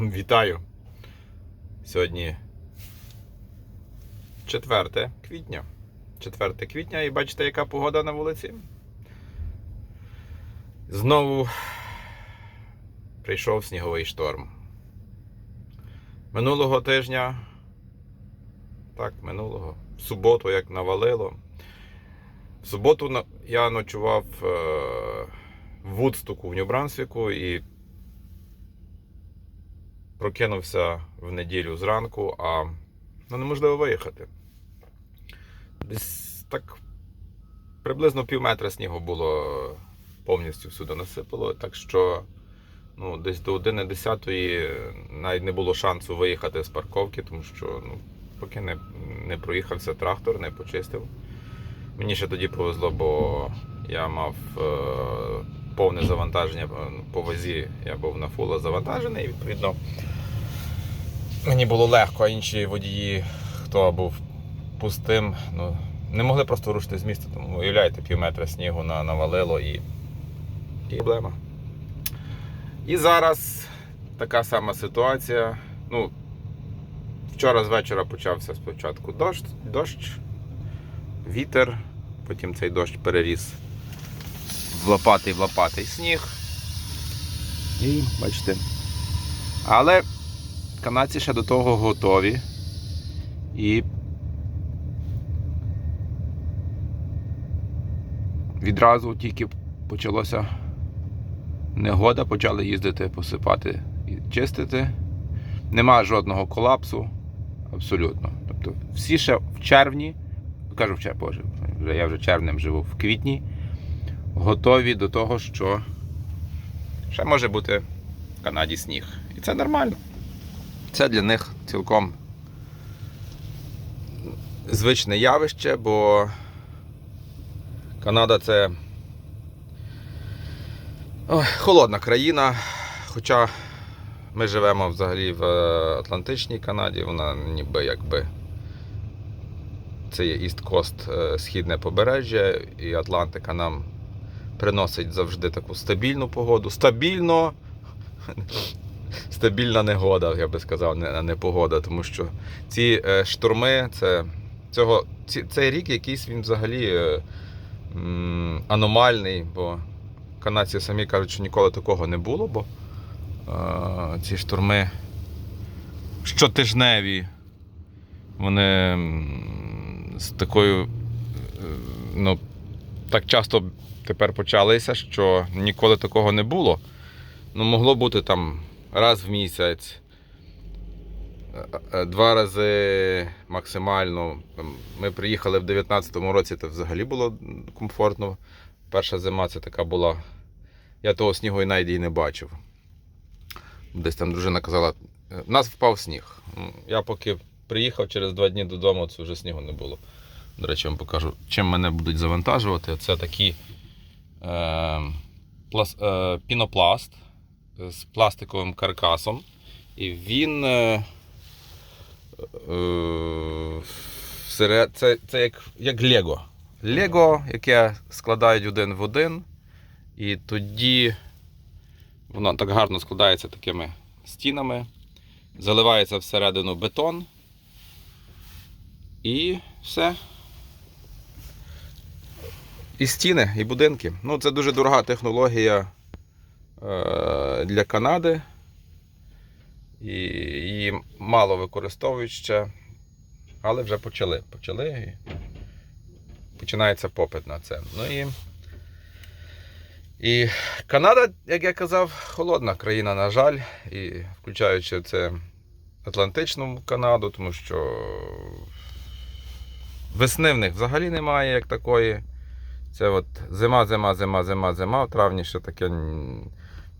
Вітаю! Сьогодні 4 квітня. 4 квітня і бачите, яка погода на вулиці. Знову прийшов сніговий шторм. Минулого тижня, так, минулого, в суботу, як навалило. В суботу я ночував е, в Вудстоку в Нью-Брансвіку і прокинувся в неділю зранку, а ну, неможливо виїхати. Десь так приблизно пів метра снігу було повністю всюди насипало, так що ну, десь до 11.10 навіть не було шансу виїхати з парковки, тому що ну, поки не, не проїхався трактор, не почистив. Мені ще тоді повезло, бо я мав е, повне завантаження е, по вазі, я був на фула завантажений, і відповідно мені було легко, а інші водії, хто був пустим, ну, не могли просто рушити з міста, тому уявляєте, пів метра снігу навалило і, проблема. І зараз така сама ситуація. Ну, вчора з вечора почався спочатку дощ, дощ, вітер, потім цей дощ переріс лопатий в лопатий сніг. І бачите. Але канадці ще до того готові. І відразу тільки почалося негода, почали їздити, посипати і чистити. Нема жодного колапсу. Абсолютно. Тобто всі ще в червні, кажу в червні, боже, вже я вже червнем живу в квітні, готові до того, що ще може бути в Канаді сніг. І це нормально. Це для них цілком звичне явище, бо Канада це ой, холодна країна. Хоча ми живемо взагалі в е, Атлантичній Канаді, вона ніби якби це є Coast, е, східне побережжя, і Атлантика нам приносить завжди таку стабільну погоду. Стабільно стабільна негода, я би сказав, не, не погода, тому що ці е, штурми, це, цього, ці, цей рік якийсь він взагалі е, м, аномальний, бо канадці самі кажуть, що ніколи такого не було, бо е, ці штурми щотижневі, вони з такою, е, ну, так часто тепер почалися, що ніколи такого не було. Ну, могло бути там раз в місяць, е, е, два рази максимально. Ми приїхали в 19-му році, це взагалі було комфортно. Перша зима це така була. Я того снігу і навіть і не бачив. Десь там дружина казала, «Е, в нас впав сніг. Я поки приїхав через два дні додому, це вже снігу не було. До речі, вам покажу, чим мене будуть завантажувати. Це такі е, е, пінопласт з пластиковим каркасом. І він. Е, е, це, це як, як Лего. Лего, яке складають один в один. І тоді воно так гарно складається такими стінами. Заливається всередину бетон. І все. І стіни, і будинки. Ну, це дуже дорога технологія е, для Канади. І її мало використовують ще, але вже почали. Почали починається попит на це. Ну і, і Канада, як я казав, холодна країна, на жаль, і включаючи це Атлантичну Канаду, тому що весни в них взагалі немає як такої. Це от зима, зима, зима, зима, зима. В травні ще таке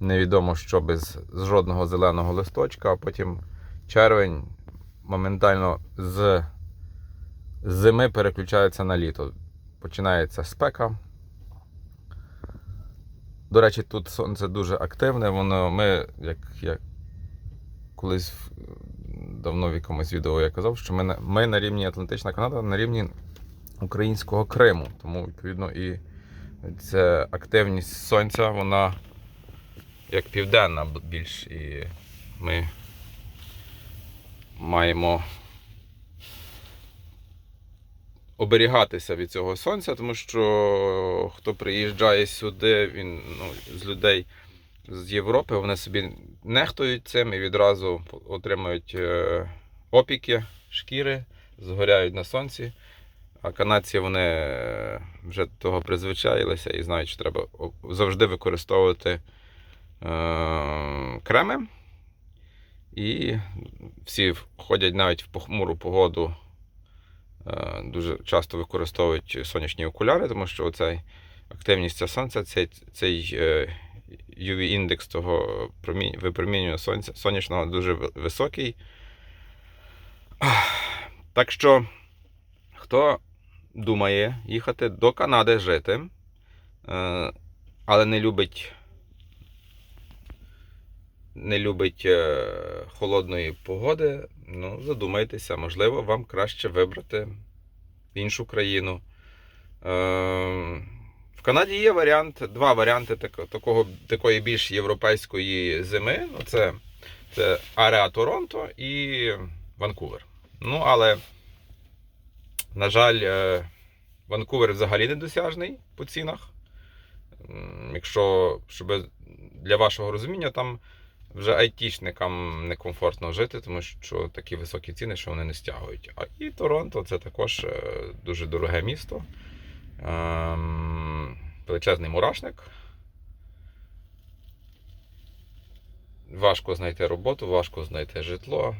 невідомо що без жодного зеленого листочка, а потім червень моментально з зими переключається на літо. Починається спека. До речі, тут сонце дуже активне. Воно ми, як я колись давно в якомусь відео я казав, що ми ми на рівні Атлантична Канада, на рівні українського Криму. Тому, відповідно, і ця активність сонця, вона як південна більш. І ми маємо оберігатися від цього сонця, тому що хто приїжджає сюди, він ну, з людей з Європи, вони собі нехтують цим і відразу отримують е, опіки шкіри, згоряють на сонці. А канадці вони е, вже того призвичаїлися і знають, що треба завжди використовувати е, креми. І всі ходять навіть в похмуру погоду. е, Дуже часто використовують сонячні окуляри, тому що оцей активність ця сонця, цей, цей UV-індекс того випромінювання сонця сонячного дуже високий. Так що, хто думає їхати до Канади жити, е, але не любить, не любить е, холодної погоди, ну, задумайтеся, можливо, вам краще вибрати іншу країну. Е, В Канаді є варіант, два варіанти такого, такої більш європейської зими. Ну, це, це Ареа Торонто і Ванкувер. Ну, але, на жаль, е, Ванкувер взагалі недосяжний по цінах. Якщо, щоб для вашого розуміння, там вже айтішникам некомфортно жити, тому що такі високі ціни, що вони не стягують. А і Торонто це також е, дуже дороге місто. Ем, Величезний мурашник. Важко знайти роботу, важко знайти житло.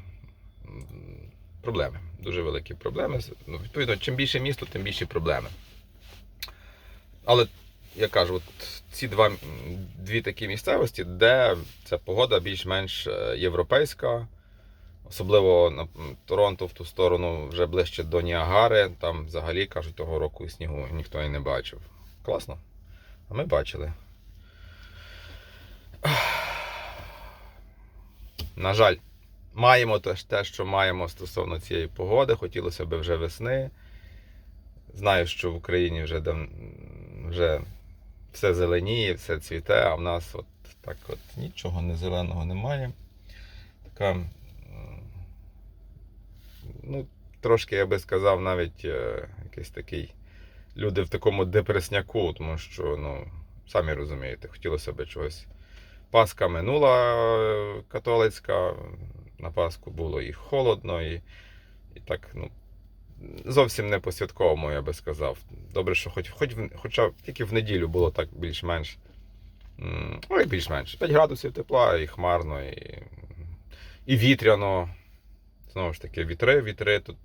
Проблеми. Дуже великі проблеми. Ну, відповідно, чим більше місто, тим більші проблеми. Але я кажу, от ці два, дві такі місцевості, де ця погода більш-менш е, європейська, особливо на Торонто в ту сторону, вже ближче до Ніагари, там взагалі кажуть, того року снігу ніхто і не бачив. Класно. А ми бачили. На жаль, маємо те, що маємо стосовно цієї погоди. Хотілося б вже весни. Знаю, що в Україні вже, дав... вже все зеленіє, все цвіте, а в нас от так от нічого не зеленого немає. Така, ну, трошки, я би сказав, навіть е, якийсь такий люди в такому депресняку, тому що, ну, самі розумієте, хотілося б чогось. Пасха минула е, католицька, на Пасху було і холодно, і, і так, ну, зовсім не по-святковому, я би сказав. Добре, що хоч, хоч, хоча тільки в неділю було так більш-менш. Ну, як більш-менш. 5 градусів тепла, і хмарно, і, і вітряно. Знову ж таки, вітри, вітри тут.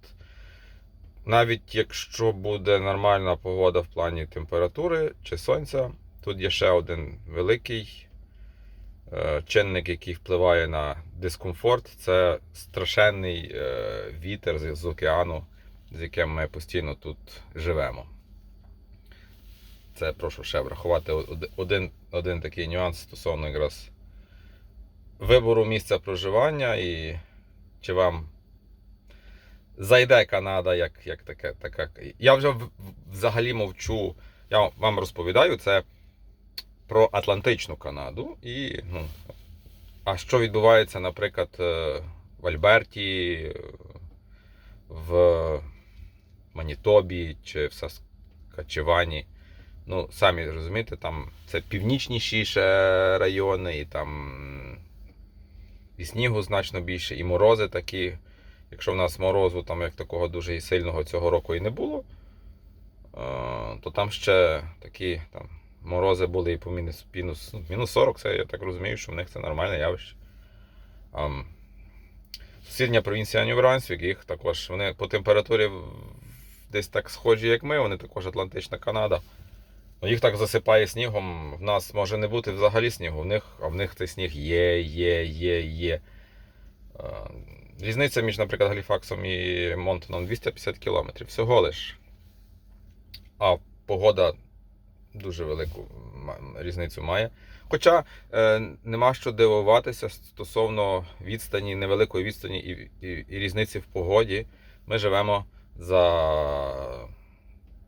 Навіть якщо буде нормальна погода в плані температури чи сонця, тут є ще один великий чинник, який впливає на дискомфорт. Це страшенний е, вітер з океану, з яким ми постійно тут живемо. Це прошу ще врахувати один, один такий нюанс стосовно якраз вибору місця проживання і чи вам зайде Канада як, як таке. Така. Я вже взагалі мовчу. Я вам розповідаю це про Атлантичну Канаду. І, ну, а що відбувається, наприклад, е, в Альберті, в Манітобі чи в Саскачевані. Ну, самі розумієте, там це північніші райони, і там і снігу значно більше, і морози такі. Якщо в нас морозу там як такого дуже сильного цього року і не було, е, то там ще такі там, морози були і по мінус, мінус, ну, мінус 40, це я так розумію, що в них це нормальне явище. Ам, Сусідня провінція Нью-Брансвік, їх також вони по температурі десь так схожі, як ми, вони також Атлантична Канада. Ну, їх так засипає снігом. В нас може не бути взагалі снігу, в них, а в них цей сніг є, є, є, є. Різниця між, наприклад, Галіфаксом і Монтоном 250 кілометрів. Всього лиш. А погода дуже велику різницю має. Хоча е, нема що дивуватися стосовно відстані, невеликої відстані і, і, і різниці в погоді. Ми живемо за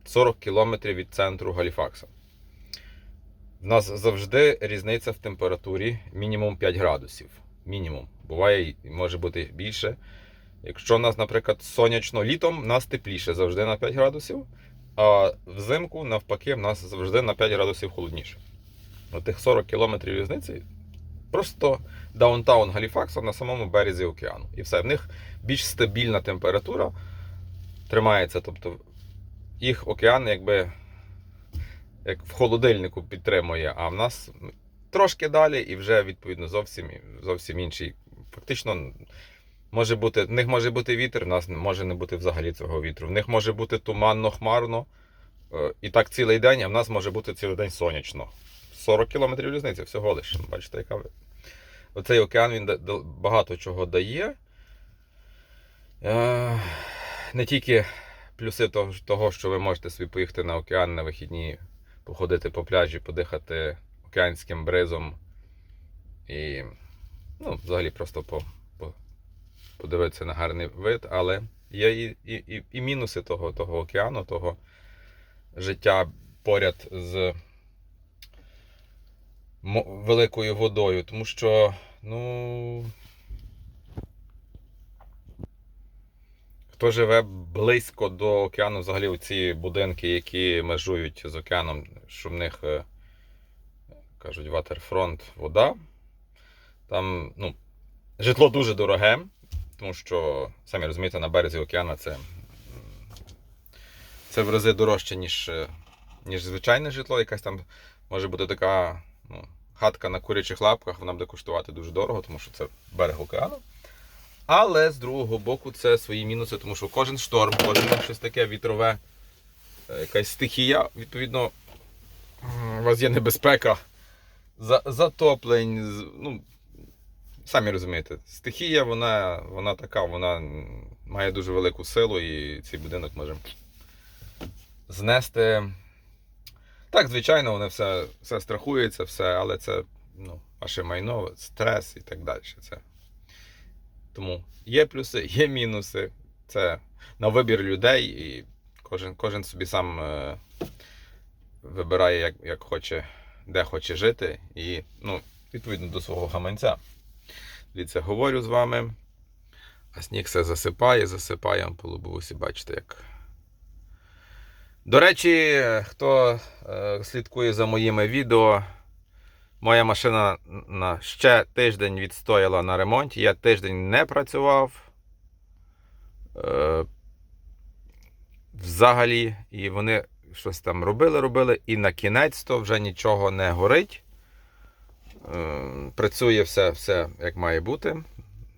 40 кілометрів від центру Галіфакса. В нас завжди різниця в температурі мінімум 5 градусів. Мінімум. Буває може бути більше. Якщо у нас, наприклад, сонячно літом, у нас тепліше завжди на 5 градусів, а взимку, навпаки, в нас завжди на 5 градусів холодніше. Тих 40 кілометрів різниці просто даунтаун Галіфакса на самому березі океану. І все. В них більш стабільна температура тримається. Тобто їх океан якби як в холодильнику підтримує, а в нас трошки далі і вже відповідно зовсім, зовсім інший. Фактично, може бути, в них може бути вітер, в нас може не бути взагалі цього вітру. В них може бути туманно, хмарно. е, І так цілий день, а в нас може бути цілий день сонячно. 40 кілометрів різниці, всього лише. Бачите, яка оцей океан він багато чого дає. Е, Не тільки плюси того, що ви можете собі поїхати на океан на вихідні, походити по пляжі, подихати океанським бризом і ну, взагалі просто по, подивитися на гарний вид, але є і, і, і, і мінуси того, того океану, того життя поряд з великою водою, тому що, ну. Хто живе близько до океану, взагалі ці будинки, які межують з океаном, що в них е, кажуть ватерфронт, вода. Там ну, житло дуже дороге, тому що, самі розумієте, на березі океану це, це в рази дорожче, ніж, е, ніж звичайне житло. Якась там може бути така ну, хатка на курячих лапках, вона буде коштувати дуже дорого, тому що це берег океану. Але з другого боку це свої мінуси, тому що кожен шторм, кожен щось таке вітрове, е, якась стихія, відповідно, у вас є небезпека затоплень. Ну, самі розумієте, стихія, вона, вона така, вона має дуже велику силу і цей будинок може знести. Так, звичайно, воно все, все страхується, все, але це ну, ваше майно, стрес і так далі. Це тому є плюси, є мінуси. Це на вибір людей, і кожен, кожен собі сам е, вибирає, як, як хоче, де хоче жити, і ну, відповідно до свого гаманця. Дивіться, говорю з вами, а сніг все засипає, засипає по лобовусі, бачите, як. До речі, хто е, слідкує за моїми відео, Моя машина на ще тиждень відстояла на ремонті. Я тиждень не працював. Е, взагалі, і вони щось там робили, робили, і на кінець то вже нічого не горить. Е, працює все, все як має бути.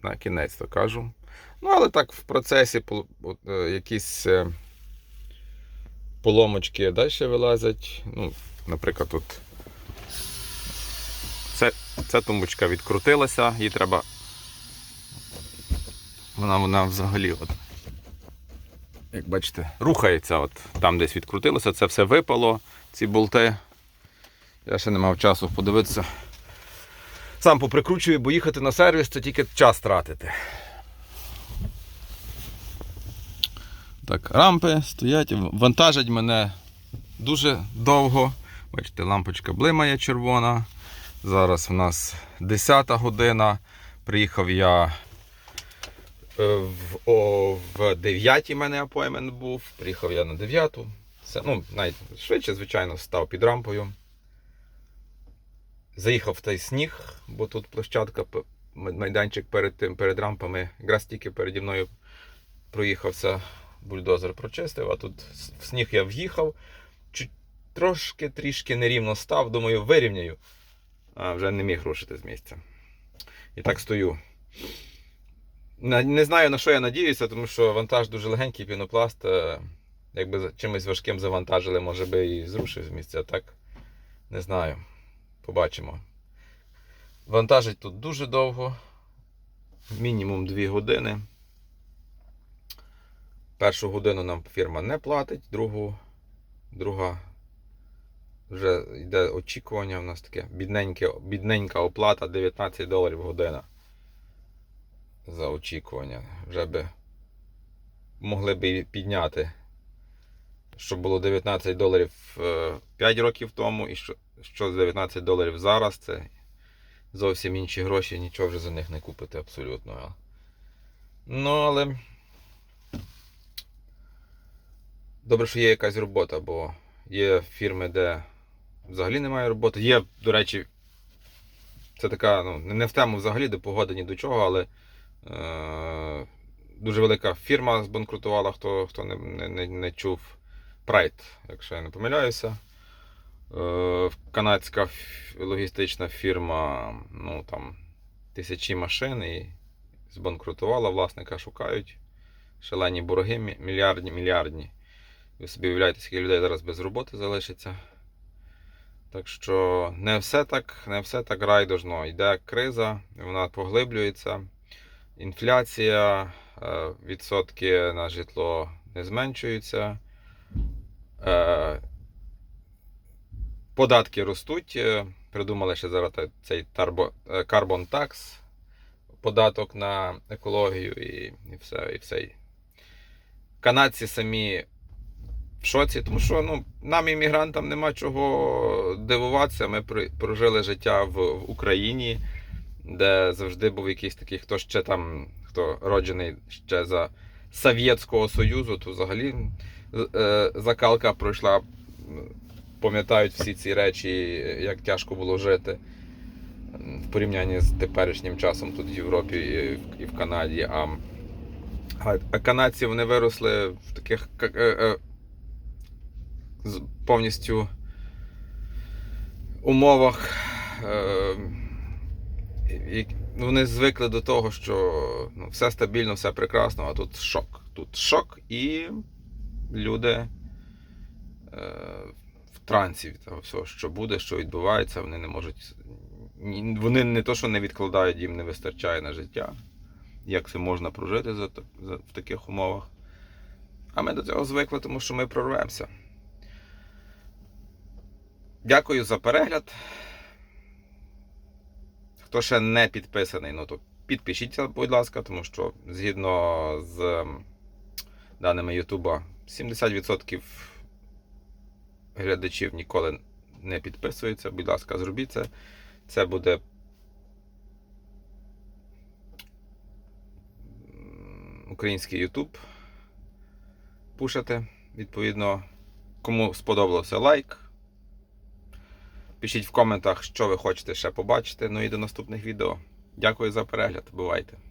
На кінець то кажу. Ну, але так в процесі е, якісь е, поломочки далі вилазять. Ну, наприклад, тут. Це, ця тумбочка відкрутилася, їй треба. Вона, вона взагалі, от, як бачите, рухається. От, там десь відкрутилося, це все випало, ці болти. Я ще не мав часу подивитися. Сам поприкручую, бо їхати на сервіс це тільки час тратити. Так, рампи стоять, вантажать мене дуже довго. Бачите, лампочка блимає червона. Зараз в нас 10 година. Приїхав я е, в, о, в 9 мене апоймент був. Приїхав я на 9. Це, ну, навіть швидше, звичайно, став під рампою. Заїхав в той сніг, бо тут площадка, майданчик перед тим, перед рампами. Якраз тільки переді мною проїхався бульдозер, прочистив, а тут в сніг я в'їхав. Трошки трішки нерівно став, думаю, вирівняю а вже не міг рушити з місця. І так стою. Не знаю на що я надіюся, тому що вантаж дуже легенький пінопласт. е, Якби чимось важким завантажили, може би і зрушив з місця. Так не знаю. Побачимо. Вантажить тут дуже довго. Мінімум 2 години. Першу годину нам фірма не платить, другу, друга вже йде очікування. У нас таке бідненьке, бідненька оплата 19 доларів година. За очікування. Вже би могли б підняти. Щоб було 19 доларів е, 5 років тому, і що, що з 19 доларів зараз, це зовсім інші гроші, нічого вже за них не купити абсолютно. Ну, але. Добре, що є якась робота, бо є фірми, де взагалі немає роботи. Є, до речі, це така, ну, не в тему взагалі до погоди, ні до чого, але е, дуже велика фірма збанкрутувала, хто, хто не, не, не, не чув Pride, якщо я не помиляюся. Е, канадська логістична фірма, ну там тисячі машин і збанкрутувала, власника шукають. Шалені борги, мі- мільярдні, мільярдні. Ви собі уявляєте, скільки людей зараз без роботи залишиться. Так що не все так, не все так райдужно. Йде криза, вона поглиблюється. Інфляція, е, відсотки на житло не зменшуються. Податки ростуть. е, Придумали ще зараз цей е, carbon tax, податок на екологію і, і все. І все. Канадці самі в шоці, тому що ну, нам, іммігрантам, нема чого дивуватися. Ми прожили життя в, в Україні, де завжди був якийсь такий, хто ще там, хто роджений ще за Совєтського Союзу, то взагалі е, закалка пройшла. Пам'ятають всі ці речі, як тяжко було жити в порівнянні з теперішнім часом тут в Європі і в, Канаді. А, а, канадці вони виросли в таких е, е, з- повністю умовах. Е, і- вони звикли до того, що ну, все стабільно, все прекрасно, а тут шок. Тут шок, і люди е, трансі від того всього, що буде, що відбувається, вони не можуть. Вони не то, що не відкладають, їм не вистачає на життя. Як це можна прожити за, за, в таких умовах. А ми до цього звикли, тому що ми прорвемося. Дякую за перегляд. Хто ще не підписаний, ну то підпишіться, будь ласка, тому що згідно з даними Ютуба, 70% глядачів ніколи не підписуються. Будь ласка, зробіть це. Це буде український Ютуб пушити. Відповідно, кому сподобався лайк. Пишіть в коментах, що ви хочете ще побачити. Ну і до наступних відео. Дякую за перегляд. Бувайте!